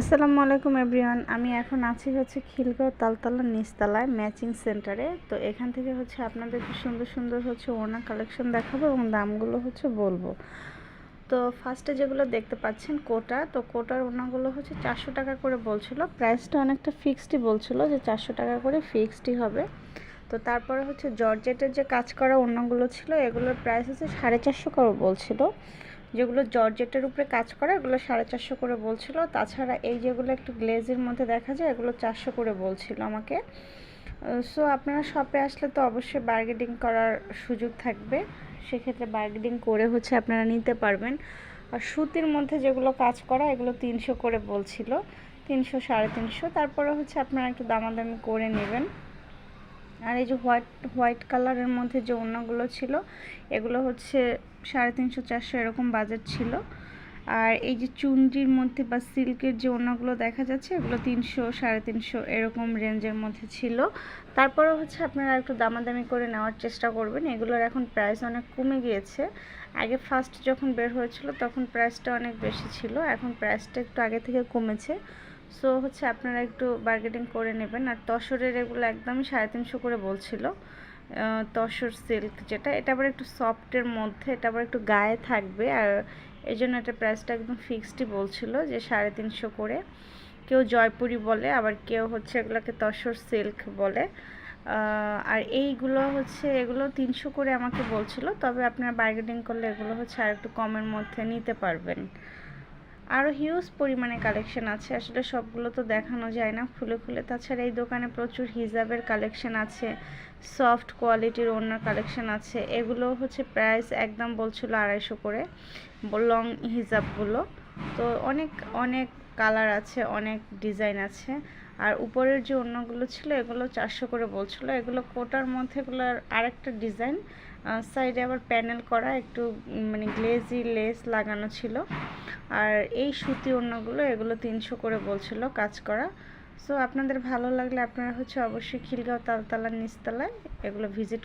আসসালামু আলাইকুম এভরিওয়ান, আমি এখন আছি হচ্ছে খিলগাঁও তালতলা নিচতলায় ম্যাচিং সেন্টারে। তো এখান থেকে হচ্ছে আপনাদেরকে সুন্দর সুন্দর হচ্ছে ওনা কালেকশন দেখাবো এবং দামগুলো হচ্ছে বলব। তো ফার্স্টে যেগুলো দেখতে পাচ্ছেন কোটা, তো কোটার ওনাগুলো হচ্ছে চারশো টাকা করে বলছিল। প্রাইসটা অনেকটা ফিক্সডই বলছিল যে চারশো টাকা করে ফিক্সডই হবে। তো তারপরে হচ্ছে জর্জেটের যে কাজ করা ওনাগুলো ছিল, এগুলোর প্রাইস হচ্ছে সাড়ে চারশো করে বলছিল। যেগুলো জর্জেটের উপরে কাজ করে, এগুলো সাড়ে চারশো করে বলছিল। তাছাড়া এই যেগুলো একটু গ্লেজের মধ্যে দেখা যায়, এগুলো চারশো করে বলছিল আমাকে। সো আপনারা শপে আসলে তো অবশ্যই বার্গেনিং করার সুযোগ থাকবে। সেক্ষেত্রে বার্গেনিং করে হচ্ছে আপনারা নিতে পারবেন। আর সুতির মধ্যে যেগুলো কাজ করা, এগুলো তিনশো করে বলছিল। তিনশো, সাড়ে তিনশো। তারপরে হচ্ছে আপনারা একটু দামাদামি করে নেবেন। আর এই যে হোয়াইট হোয়াইট কালারের মধ্যে যে ওড়নাগুলো ছিল, এগুলো হচ্ছে সাড়ে তিনশো, চারশো এরকম বাজেট ছিল। আর এই যে চুনরির মধ্যে বা সিল্কের যে ওড়নাগুলো দেখা যাচ্ছে, এগুলো তিনশো, সাড়ে তিনশো এরকম রেঞ্জের মধ্যে ছিল। তারপরে হচ্ছে আপনারা একটু দামাদামি করে নেওয়ার চেষ্টা করবেন। এগুলোর এখন প্রাইস অনেক কমে গিয়েছে। আগে ফার্স্ট যখন বের হয়েছিল, তখন প্রাইসটা অনেক বেশি ছিল। এখন প্রাইসটা একটু আগে থেকে কমেছে। সো হচ্ছে আপনারা একটু বার্গেটিং করে নেবেন। আর তসরের এগুলো একদমই সাড়ে তিনশো করে বলছিল। তসর সিল্ক যেটা, এটা আবার একটু সফটের মধ্যে, এটা আবার একটু গায়ে থাকবে। আর এই জন্য এটা প্রাইসটা একদম ফিক্সডই বলছিল যে সাড়ে তিনশো করে। কেউ জয়পুরি বলে, আবার কেউ হচ্ছে এগুলোকে তসর সিল্ক বলে। আর এইগুলো হচ্ছে, এগুলো তিনশো করে আমাকে বলছিল। তবে আপনারা বার্গেনিং করলে এগুলো হচ্ছে আর একটু কমের মধ্যে নিতে পারবেন। আরও হিউজ পরিমাণে কালেকশন আছে। আসলে সবগুলো তো দেখানো যায় না খুলে খুলে। তাছাড়া এই দোকানে প্রচুর হিজাবের কালেকশন আছে সফট কোয়ালিটির অন্য কালেকশন আছে। এগুলো হচ্ছে প্রাইস একদম বলছিল আড়াইশো করে লং হিজাবগুলো। তো অনেক অনেক কালার আছে, অনেক ডিজাইন আছে। আর উপরের যে অন্যগুলো ছিল, এগুলো চারশো করে বলছিল এগুলো কোটার মধ্যে এগুলো আরেকটা ডিজাইন সাইডে আবার প্যানেল করা, একটু মানে গ্লেজি লেস লাগানো ছিল। আর এই সুতি অন্যগুলো, এগুলো তিনশো করে বলছিল কাজ করা। সো আপনাদের ভালো লাগলে আপনারা হচ্ছে অবশ্যই খিলগাঁও তালতলার নিচতলায় এগুলো ভিজিট